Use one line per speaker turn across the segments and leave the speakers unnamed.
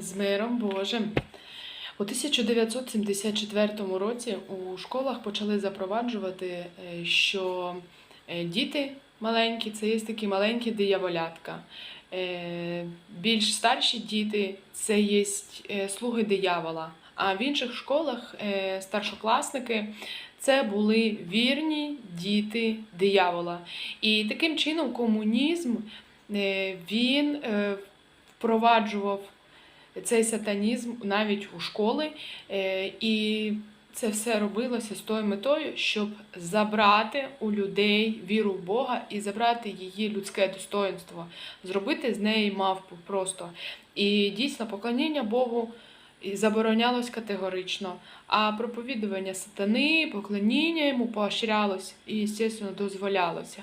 З миром Божим. У 1974 році у школах почали запроваджувати, е, що е, діти маленькі це є такі маленькі дияволятка. Е, Більш старші діти це є слуги диявола. А в інших школах старшокласники це були вірні діти диявола. І таким чином комунізм він впроваджував цей сатанізм навіть у школи. Е, І це все робилося з тою метою, щоб забрати у людей віру в Бога і забрати її людське достоинство, зробити з неї мавпу просто. І дійсно поклоніння Богу і заборонялось категорично, а проповідування сатани, поклоніння йому поощрялось і, звісно, дозволялося.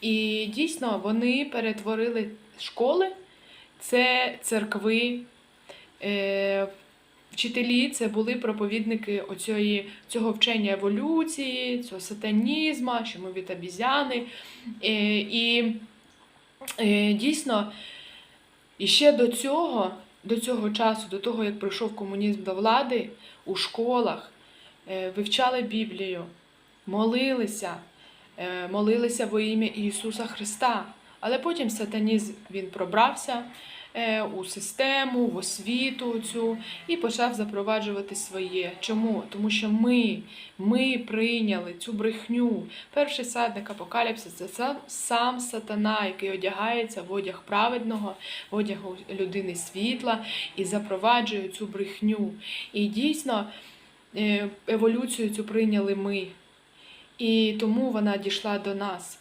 І дійсно вони перетворили школи, це церкви. Е, Вчителі це були проповідники оцієї, цього вчення еволюції, цього сатанізму, що ми від обізяни. Е, і е, дійсно, і ще до цього, до цього часу, до того, як прийшов комунізм до влади, у школах вивчали Біблію, молилися, молилися во ім'я Ісуса Христа. Але потім сатанізм він пробрався у систему, в освіту цю і почав запроваджувати своє. Чому? Тому що ми, ми прийняли цю брехню. Перший садник апокаліпсис це сам, сам сатана, який одягається в одяг праведного, в одяг людини світла і запроваджує цю брехню. І дійсно е, еволюцію цю прийняли ми. І тому вона дійшла до нас.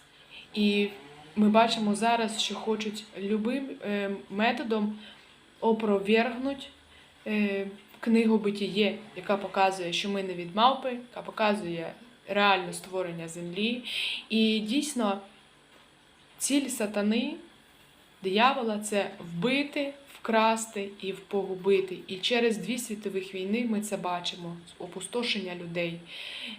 І ми бачимо зараз, що хочуть любим е, методом опровергнуть е, книгу Битіє, яка показує, що ми не від мавпи, яка показує реальне створення землі. І дійсно ціль сатани, диявола це вбити, вкрасти і погубити. І через дві світових війни ми це бачимо опустошення людей.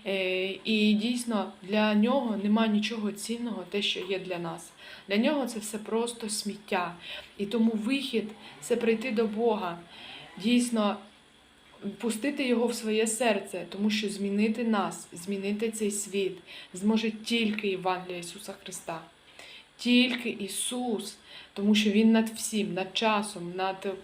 Е, І дійсно для нього нема нічого цінного, те, що є для нас. Для нього це все просто сміття. І тому вихід це прийти до Бога, дійсно пустити його в своє серце, тому що змінити нас, змінити цей світ зможе тільки Євангелія Ісуса Христа. Тільки Ісус, тому що Він над всім, над часом, над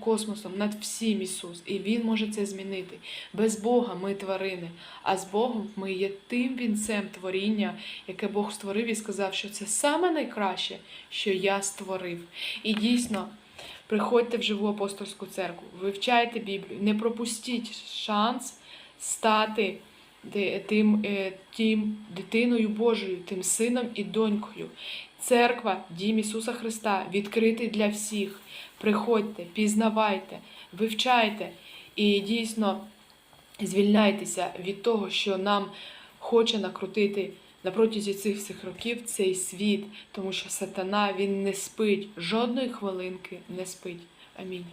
космосом, над всім Ісус. І Він може це змінити. Без Бога ми тварини, а з Богом ми є тим вінцем творіння, яке Бог створив і сказав, що це саме найкраще, що я створив. І дійсно. Приходьте в живу апостольську церкву, вивчайте Біблію, не пропустіть шанс стати тим, е, тим дитиною Божою, тим сином і донькою. Церква, дім Ісуса Христа, відкритий для всіх. Приходьте, пізнавайте, вивчайте і дійсно звільняйтеся від того, що нам хоче накрутити на протязі цих всіх років цей світ, тому що сатана він не спить, жодної хвилинки не спить. Амінь.